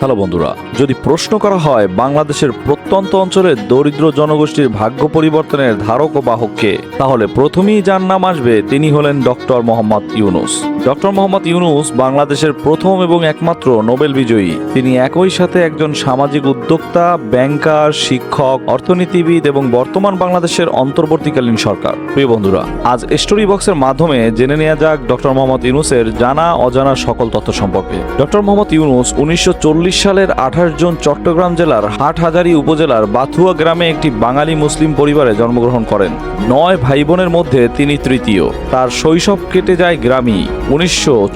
Hello বন্ধুরা, যদি প্রশ্ন করা হয় বাংলাদেশের প্রত্যন্ত অঞ্চলের দরিদ্র জনগোষ্ঠীর ভাগ্য পরিবর্তনের ধারক ও বাহককে, তাহলে প্রথমেই যার নাম আসবে তিনি হলেন ডক্টর মোহাম্মদ ইউনুস। ডক্টর মোহাম্মদ ইউনুস বাংলাদেশের প্রথম এবং একমাত্র নোবেল বিজয়ী। তিনি একই সাথে একজন সামাজিক উদ্যোক্তা, ব্যাংকার, শিক্ষক, অর্থনীতিবিদ এবং বর্তমান বাংলাদেশের অন্তর্বর্তীকালীন সরকার। প্রিয় বন্ধুরা, আজ স্টোরি বক্সের মাধ্যমে জেনে নেওয়া যাক ডক্টর মোহাম্মদ ইউনুসের জানা অজানা সকল তথ্য সম্পর্কে। ডক্টর মোহাম্মদ ইউনুস উনিশশো সালের আঠাশ জন চট্টগ্রাম জেলার হাটহাজারী উপজেলার বাথুয়া গ্রামে একটি বাঙালি মুসলিম পরিবারে জন্মগ্রহণ করেন। নয় ভাই বোনের মধ্যে তিনি তৃতীয়। তার শৈশব কেটে যায় গ্রামই। উনিশশো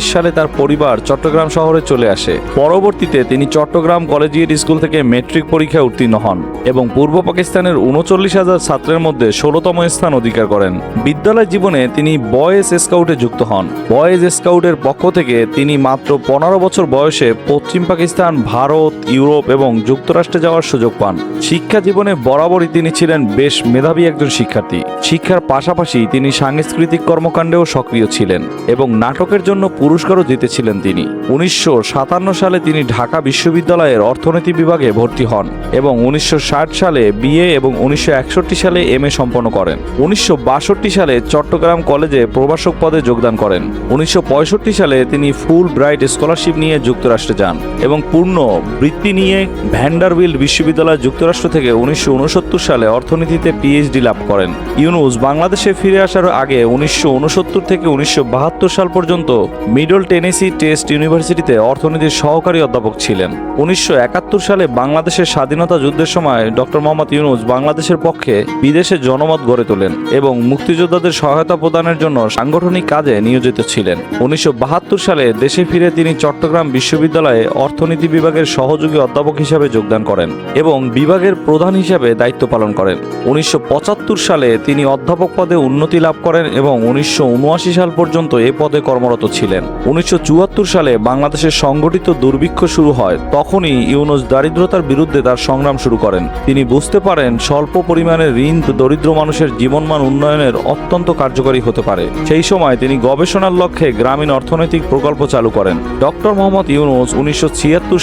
সালে তার পরিবার চট্টগ্রাম শহরে চলে আসে। পরবর্তীতে তিনি চট্টগ্রাম কলেজিয়েট স্কুল থেকে মেট্রিক পরীক্ষায় উত্তীর্ণ হন এবং পূর্ব পাকিস্তানের উনচল্লিশ হাজার ছাত্রের মধ্যে ষোলতম স্থান অধিকার করেন। বিদ্যালয় জীবনে তিনি বয়েজ স্কাউটে যুক্ত হন। বয়েজ স্কাউটের পক্ষ থেকে তিনি মাত্র পনেরো বছর বয়সে পশ্চিম পাকিস্তান, ভারত, ইউরোপ এবং যুক্তরাষ্ট্রে যাওয়ার সুযোগ পান। শিক্ষা জীবনে বরাবরই তিনি ছিলেন বেশ মেধাবী একজন শিক্ষার্থী। শিক্ষার পাশাপাশি তিনি সাংস্কৃতিক কর্মকাণ্ডেও সক্রিয় ছিলেন এবং নাটকের জন্য পুরস্কারও জিতেছিলেন তিনি। উনিশশো সাতান্ন সালে তিনি ঢাকা বিশ্ববিদ্যালয়ের অর্থনীতি বিভাগে ভর্তি হন এবং উনিশশো ষাট সালে বিএ এবং উনিশশো একষট্টি সালে এম এ সম্পন্ন করেন। উনিশশো বাষট্টি সালে চট্টগ্রাম কলেজে প্রভাষক পদে যোগদান করেন। উনিশশো পঁয়ষট্টি সালে তিনি ফুল ব্রাইট স্কলারশিপ নিয়ে যুক্তরাষ্ট্রে যান। এবং পূর্ণ বৃত্তি নিয়ে ভ্যান্ডারবিল্ড বিশ্ববিদ্যালয় যুক্তরাষ্ট্র থেকে উনিশশো উনসত্তর সালে অর্থনীতিতে পিএইচডি লাভ করেন। ইউনুস বাংলাদেশে ফিরে আসার আগে উনিশশো উনসত্তর থেকে উনিশশো বাহাত্তর সাল পর্যন্ত মিডল টেনেসি টেস্ট ইউনিভার্সিটিতে অর্থনীতির সহকারী অধ্যাপক ছিলেন। উনিশশো একাত্তর সালে বাংলাদেশের স্বাধীনতা যুদ্ধের সময় ডক্টর মোহাম্মদ ইউনুস বাংলাদেশের পক্ষে বিদেশে জনমত গড়ে তোলেন এবং মুক্তিযোদ্ধাদের সহায়তা প্রদানের জন্য সাংগঠনিক কাজে নিয়োজিত ছিলেন। উনিশশো বাহাত্তর সালে দেশে ফিরে তিনি চট্টগ্রাম বিশ্ববিদ্যালয়ে অর্থনীতি বিভাগের সহযোগী অধ্যাপক হিসাবে যোগদান করেন এবং বিভাগের প্রধান হিসাবে দায়িত্ব পালন করেন। উনিশশো পঁচাত্তর সালে তিনি অধ্যাপক পদে উন্নতি লাভ করেন এবং উনিশশো উনআশি সাল পর্যন্ত এ পদে কর্মরত ছিলেন। উনিশশো সালে বাংলাদেশের সংগঠিত দুর্ভিক্ষ শুরু হয়, তখনই ইউনুস দারিদ্রতার বিরুদ্ধে তার সংগ্রাম শুরু করেন। তিনি বুঝতে পারেন স্বল্প পরিমাণে ঋণ দরিদ্র মানুষের জীবনমান উন্নয়নের অত্যন্ত কার্যকরী হতে পারে। সেই সময় তিনি গবেষণার লক্ষ্যে গ্রামীণ অর্থনৈতিক প্রকল্প চালু করেন। ডক্টর মোহাম্মদ ইউনুস উনিশশো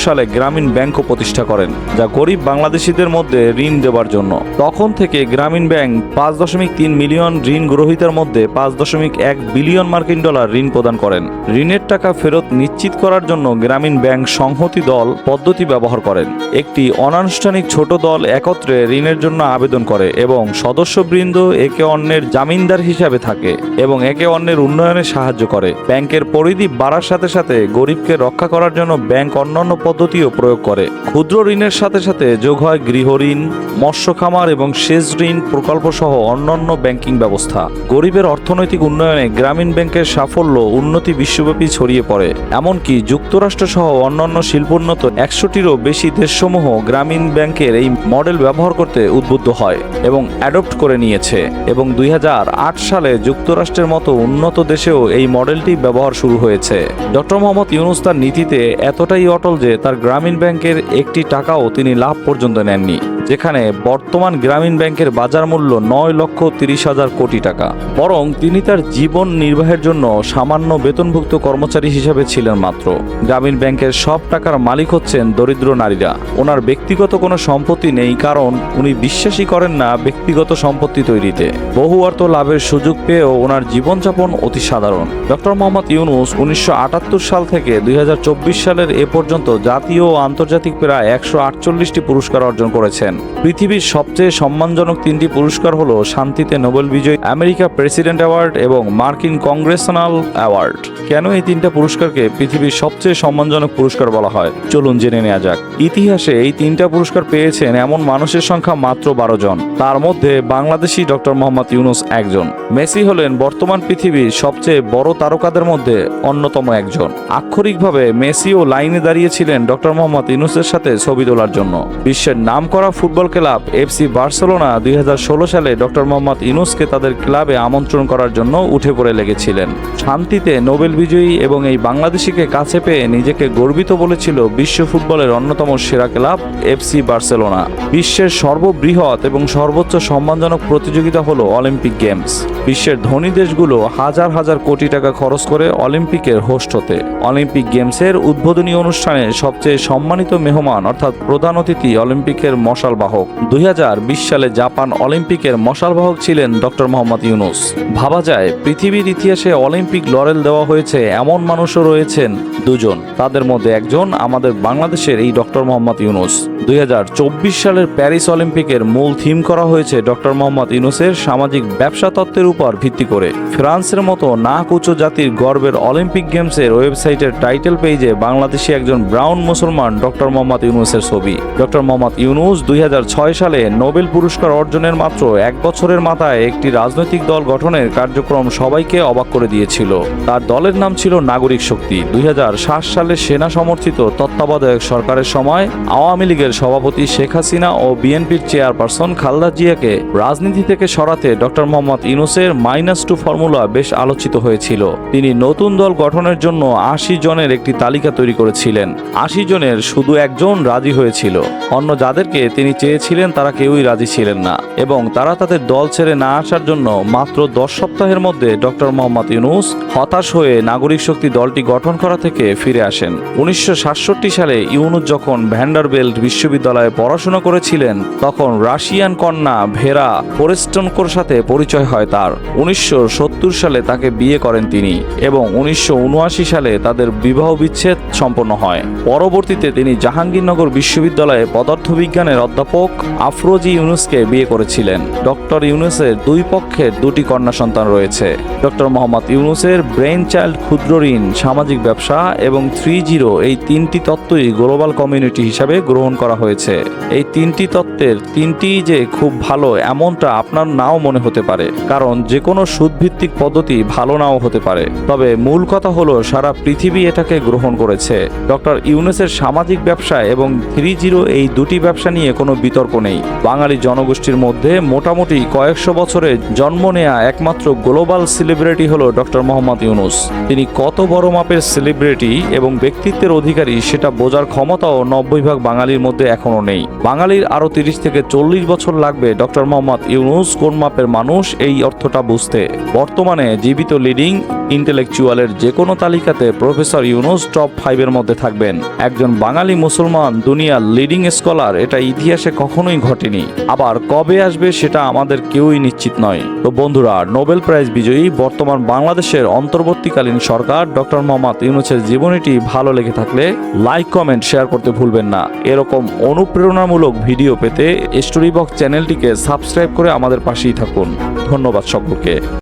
সালে গ্রামীণ ব্যাংকও প্রতিষ্ঠা করেন, যা গরিব বাংলাদেশিদের মধ্যে ঋণ দেওয়ার জন্য। তখন থেকে গ্রামীণ ব্যাংক পাঁচ দশমিক তিন মিলিয়ন ঋণ গ্রহীতার মধ্যে পাঁচ দশমিক এক বিলিয়ন মার্কিন ডলার ঋণ প্রদান করেন। ঋণের টাকা ফেরত নিশ্চিত করার জন্য গ্রামীণ ব্যাংক সংহতি দল পদ্ধতি ব্যবহার করেন। একটি অনানুষ্ঠানিক ছোট দল একত্রে ঋণের জন্য আবেদন করে এবং সদস্যবৃন্দ একে অন্যের জামিনদার হিসাবে থাকে এবং একে অন্যের উন্নয়নে সাহায্য করে। ব্যাংকের পরিধি বাড়ার সাথে সাথে গরিবকে রক্ষা করার জন্য ব্যাংক অন্যান্য পদ্ধতিও প্রয়োগ করে। ক্ষুদ্র ঋণের সাথে সাথে যোগ হয় গৃহ ঋণ, মৎস্য খামার এবং সেচ ঋণ প্রকল্প সহ অন্যান্য ব্যাংকিং ব্যবস্থা। গরিবের অর্থনৈতিক উন্নয়নে গ্রামীণ ব্যাংকের সাফল্য উন্নতি বিশ্বব্যাপী ছড়িয়ে পড়ে। এমনকি যুক্তরাষ্ট্র সহ অন্যান্য শিল্পোন্নত একশোটিরও বেশি দেশসমূহ গ্রামীণ ব্যাংকের এই মডেল ব্যবহার করতে উদ্বুদ্ধ হয় এবং অ্যাডপ্ট করে নিয়েছে এবং দুই হাজার আট সালে যুক্তরাষ্ট্রের মতো উন্নত দেশেও এই মডেলটি ব্যবহার শুরু হয়েছে। ডক্টর মোহাম্মদ ইউনুস তার নীতিতে এতটাই অটল যে তার গ্রামীণ ব্যাংকের একটি টাকাও তিনি লাভ পর্যন্ত নেননি, যেখানে বর্তমান গ্রামীণ ব্যাংকের বাজার মূল্য নয় লক্ষ তিরিশ হাজার কোটি টাকা। বরং তিনি তার জীবন নির্বাহের জন্য সামান্য বেতনভুক্ত কর্মচারী হিসেবে ছিলেন মাত্র। গ্রামীণ ব্যাংকের সব টাকার মালিক হচ্ছেন দরিদ্র নারীরা। ওনার ব্যক্তিগত কোনো সম্পত্তি নেই, কারণ উনি বিশ্বাসই করেন না ব্যক্তিগত সম্পত্তি তৈরিতে। বহু অর্থ লাভের সুযোগ পেয়েও ওনার জীবনযাপন অতি সাধারণ। ডক্টর মোহাম্মদ ইউনুস উনিশশো আটাত্তর সাল থেকে দুই হাজার চব্বিশ সালের এ পর্যন্ত জাতীয় ও আন্তর্জাতিক প্রায় একশো আটচল্লিশটি পুরস্কার অর্জন করেছেন। পৃথিবীর সবচেয়ে সম্মানজনক তিনটি পুরস্কার হল শান্তিতে নোবেল বিজয়ী আমেরিকা প্রেসিডেন্ট অ্যাওয়ার্ড এবং মার্কিন কংগ্রেসনাল অ্যাওয়ার্ড। কেন এই তিনটা পুরস্কারকে পৃথিবীর সবচেয়ে সম্মানজনক পুরস্কার বলা হয়? চলুন জেনে নেওয়া যাক। ইতিহাসে এই তিনটা পুরস্কার পেয়েছেন এমন মানুষের সংখ্যা মাত্র বারো জন। তার মধ্যে বাংলাদেশি ডক্টর মোহাম্মদ ইউনুস একজন। মেসি হলেন বর্তমান পৃথিবীর সবচেয়ে বড় তারকাদের মধ্যে অন্যতম একজন। আক্ষরিকভাবে মেসি ও লাইনে দাঁড়িয়েছিলেন ডক্টর মোহাম্মদ ইউনুসের সাথে ছবি তোলার জন্য। বিশ্বের নাম করা ফুটবল ক্লাব এফসি বার্সেলোনা দুই হাজার ষোলো সালে ডক্টর মোহাম্মদ ইউনুসকে তাদের ক্লাবে আমন্ত্রণ করার জন্য উঠে পড়ে লেগেছিলেন। শান্তিতে নোবেল বিজয়ী এবং এই বাংলাদেশিকে কাছে পেয়ে নিজেকে গর্বিত বলেছিল বিশ্ব ফুটবলের অন্যতম সেরা ক্লাব এফসি বার্সেলোনা। বিশ্বের সর্ববৃহৎ এবং সর্বোচ্চ সম্মানজনক প্রতিযোগিতা হল অলিম্পিক গেমস। বিশ্বের ধনী দেশগুলো হাজার হাজার কোটি টাকা খরচ করে অলিম্পিকের হোস্ট হতে। অলিম্পিক গেমসের উদ্বোধনী অনুষ্ঠান অনুষ্ঠানে সবচেয়ে সম্মানিত মেহমান, অর্থাৎ প্রধান অতিথি অলিম্পিকের মশাল বাহক দুই হাজার বিশ সালে জাপান অলিম্পিকের মশাল বাহক ছিলেন ডক্টর মোহাম্মদ ইউনুস। ভাবা যায়, পৃথিবীর ইতিহাসে অলিম্পিক লরেল দেওয়া হয়েছে, এমন মানুষও রয়েছেন দুজন। তাদের মধ্যে একজন আমাদের বাংলাদেশের এই ডক্টর মোহাম্মদ ইউনুস। দুই হাজার চব্বিশ সালের প্যারিস অলিম্পিকের মূল থিম করা হয়েছে ডক্টর মোহাম্মদ ইউনুসের সামাজিক ব্যবসা তত্ত্বের উপর ভিত্তি করে। ফ্রান্সের মতো নাক উঁচু জাতির গর্বের অলিম্পিক গেমসের ওয়েবসাইটের টাইটেল পেজে বাংলাদেশি একজন ব্রাউন মুসলমান ডক্টর মোহাম্মদ ইউনুসের ছবি। ডক্টর মোহাম্মদ ইউনুস দুই হাজার ছয় সালে নোবেল পুরস্কার অর্জনের মাত্র এক বছরের মাথায় একটি রাজনৈতিক দল গঠনের কার্যক্রম সবাইকে অবাক করে দিয়েছিল। তার দলের নাম ছিল নাগরিক শক্তি। দুই হাজার সাত সালে সেনা সমর্থিত তত্ত্বাবধায়ক সরকারের সময় আওয়ামী লীগের সভাপতি শেখ হাসিনা ও বিএনপির চেয়ারপারসন খালদা জিয়াকে রাজনীতি থেকে সরাতে ডক্টর মোহাম্মদ ইউনুসের মাইনাস টু ফর্মুলা বেশ আলোচিত হয়েছিল। তিনি নতুন দল গঠনের জন্য আশি জনের একটি তালিকা তৈরি করেছিলেন। আশি জনের শুধু একজন রাজি হয়েছিল। অন্য যাদেরকে তিনি চেয়েছিলেন তারা কেউই রাজি ছিলেন না। এবং তারা তাদের দল ছেড়ে না আসার জন্য মাত্র দশ সপ্তাহের মধ্যে ডক্টর মোহাম্মদ ইউনুস হতাশ হয়ে নাগরিক শক্তি দলটি গঠন করা থেকে ফিরে আসেন। উনিশশো সাতষট্টি সালে ইউনুস যখন ভ্যান্ডারবেল্ট বিশ্ববিদ্যালয়ে পড়াশোনা করেছিলেন, তখন রাশিয়ান কন্যা ভেরা ফোরেস্টনকোর সাথে পরিচয় হয় তার। উনিশশো সত্তর সালে তাকে বিয়ে করেন তিনি এবং উনিশশো উনআশি সালে তাদের বিবাহ বিচ্ছেদ সম্পন্ন হয়। পরবর্তীতে তিনি জাহাঙ্গীরনগর বিশ্ববিদ্যালয়ে পদার্থবিজ্ঞানের অধ্যাপক আফরোজি ইউনুসকে বিয়ে করেছিলেন। ডক্টর ইউনুসের দুই পক্ষের দুটি কন্যা সন্তান রয়েছে। ডক্টর মোহাম্মদ ইউনুসের ব্রেন চাইল্ড ক্ষুদ্র ঋণ, সামাজিক ব্যবসা এবং থ্রি জিরো এই তিনটি তত্ত্বই গ্লোবাল কমিউনিটি হিসাবে গ্রহণ করা হয়েছে। এই তিনটি তত্ত্বের তিনটি যে খুব ভালো, এমনটা আপনার নাও মনে হতে পারে, কারণ যে কোনো সুদভিত্তিক পদ্ধতি ভালো নাও হতে পারে। তবে মূল কথা হলো, সারা পৃথিবী এটাকে গ্রহণ করেছে। ডক্টর ইউনুসের সামাজিক ব্যবসা এবং থ্রি জিরো এই দুটি ব্যবসা নিয়ে কোনো বিতর্ক নেই। বাঙালি জনগোষ্ঠীর মধ্যে মোটামুটি কয়েকশো বছরে জন্ম নেয়া একমাত্র গ্লোবাল সেলিব্রিটি হলো ডক্টর মোহাম্মদ ইউনুস। তিনি কত বড় মাপের সেলিব্রিটি এবং ব্যক্তিত্বের অধিকারী সেটা বোঝার ক্ষমতাও নব্বই ভাগ বাঙালির মধ্যে এখনও নেই। বাঙালির আরও তিরিশ থেকে চল্লিশ বছর লাগবে ডক্টর মোহাম্মদ ইউনুস কোন মাপের মানুষ এই অর্থটা বুঝতে। বর্তমানে জীবিত লিডিং ইন্টেলেকচুয়ালের যে কোনো তালিকাতে প্রফেসর ইউনুস টপ ফাইভের মধ্যে থাকবেন। একজন বাঙালি মুসলমান দুনিয়ার লিডিং স্কলার, এটা ইতিহাসে কখনোই ঘটেনি। আবার কবে আসবে সেটা আমাদের কেউই নিশ্চিত নয়। তো বন্ধুরা, নোবেল প্রাইজ বিজয়ী বর্তমান বাংলাদেশের অন্তর্বর্তীকালীন সরকার ডক্টর মোহাম্মদ ইউনুসের জীবনীটি ভালো লেগে থাকলে লাইক, কমেন্ট, শেয়ার করতে ভুলবেন না। এরকম অনুপ্রেরণামূলক ভিডিও পেতে স্টোরি বক্স চ্যানেলটিকে সাবস্ক্রাইব করে আমাদের পাশেই থাকুন। ধন্যবাদ সকলকে।